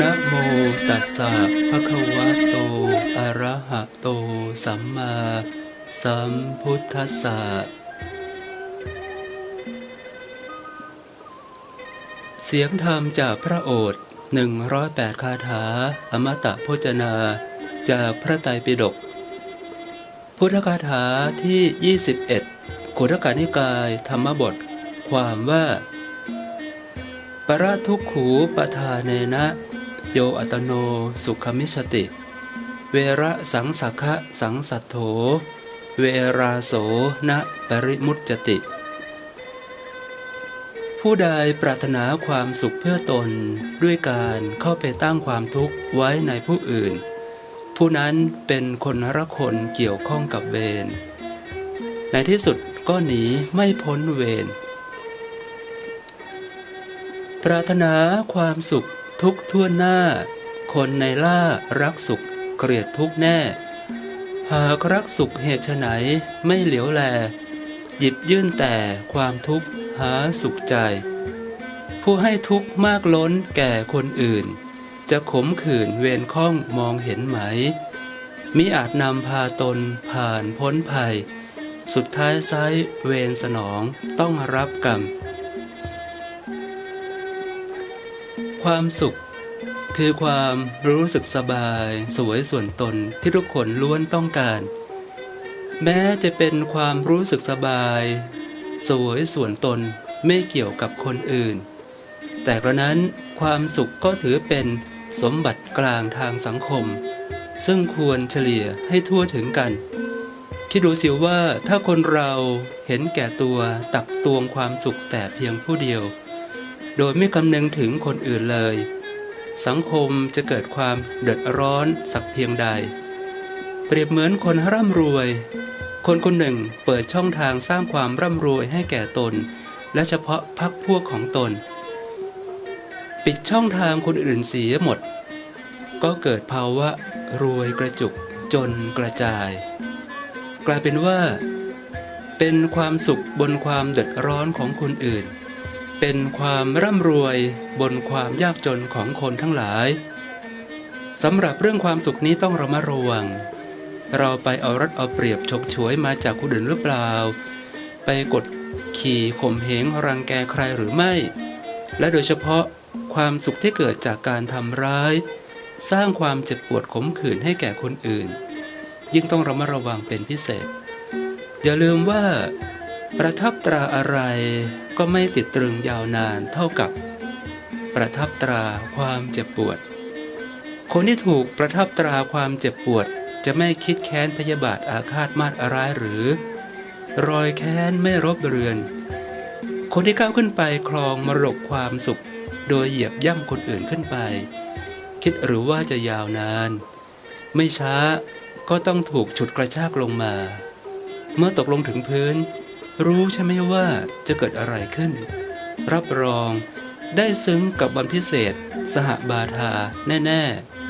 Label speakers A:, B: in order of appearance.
A: นะโมตัสสะภะคะวะโต อะระหะโต สัมมาสัมพุทธัสสะเสียงธรรมจากพระโอษฐ์108 คาถา อมตะพจนา จากพระไตรปิฎก พุทธคาถาที่ 21ขุทกานิกายธรรมบท ความว่า ปรทุกขูปทาเนนะ โยอัตโนสุขมิชติ เวระสังสักะสังสัทโธ เวราโสนะปริมุตจติ ผู้ใดปรารถนาความสุขเพื่อตนด้วยการเข้าไปตั้งความทุกข์ไว้ในผู้อื่น ผู้นั้นเป็นคนละคนเกี่ยวข้องกับเวร ในที่สุดก็หนีไม่พ้นเวร ปรารถนาความสุข ทุกทั่วหน้า คนในล่ารักสุขเกลียดทุกแน่ หากรักสุขเหตุไฉนไม่เหลียวแล หยิบยื่นแต่ความทุกข์หาสุขใจ ผู้ให้ทุกข์มากล้นแก่คนอื่น จะขมขื่นเวรข้องมองเห็นไหม มิอาจนำพาตนผ่านพ้นภัย สุดท้ายไซร้เวรสนองต้องรับกรรม ความสุข คือความรู้สึกสบายสวยส่วนตนที่ทุกคนล้วนต้องการ แม้จะเป็นความรู้สึกสบาย สวยส่วนตนไม่เกี่ยวกับคนอื่น แต่กระนั้นความสุขก็ถือเป็นสมบัติกลางทางสังคม ซึ่งควรเฉลี่ยให้ทั่วถึงกัน คิดดูสิว่าถ้าคนเราเห็นแก่ตัวตักตวงความสุขแต่เพียงผู้เดียว โดยไม่คำนึงถึงคนอื่นเลย สังคมจะเกิดความเดือดร้อนสักเพียงใด เปรียบเหมือนคนร่ำรวย คนคนหนึ่งเปิดช่องทางสร้างความร่ำรวยให้แก่ตน และเฉพาะพักพวกของตน ปิดช่องทางคนอื่นเสียหมด ก็เกิดภาวะรวยกระจุกจนกระจาย กลายเป็นว่า เป็นความสุขบนความเดือดร้อนของคนอื่น เป็นความร่ำรวยบนความยากจนของคนทั้งหลายสำหรับเรื่องความสุขนี้ต้องระมัดระวัง เราไปเอารัดเอาเปรียบฉกฉวยมาจากคนอื่นหรือเปล่า ไปกดขี่ข่มเหงรังแกใครหรือไม่ และโดยเฉพาะความสุขที่เกิดจากการทำร้าย สร้างความเจ็บปวดขมขื่นให้แก่คนอื่น ยิ่งต้องระมัดระวังเป็นพิเศษ อย่าลืมว่า ประทับตราอะไรก็ไม่ติดตรึงยาวนานเท่ากับ ประทับตราความเจ็บปวด คนที่ถูกประทับตราความเจ็บปวด จะไม่คิดแค้นพยาบาทอาฆาตมาตร้ายหรือ รอยแค้นไม่รบเรือน คนที่ก้าวขึ้นไปครองมรดกความสุข โดยเหยียบย่ำคนอื่นขึ้นไป คิดหรือว่าจะยาวนาน ไม่ช้าก็ต้องถูกฉุดกระชากลงมา เมื่อตกลงถึงพื้น รู้ใช่ไหมว่าจะเกิดอะไรขึ้น รับรองได้ซึ้งกับวันพิเศษ สหบาทาแน่ ๆ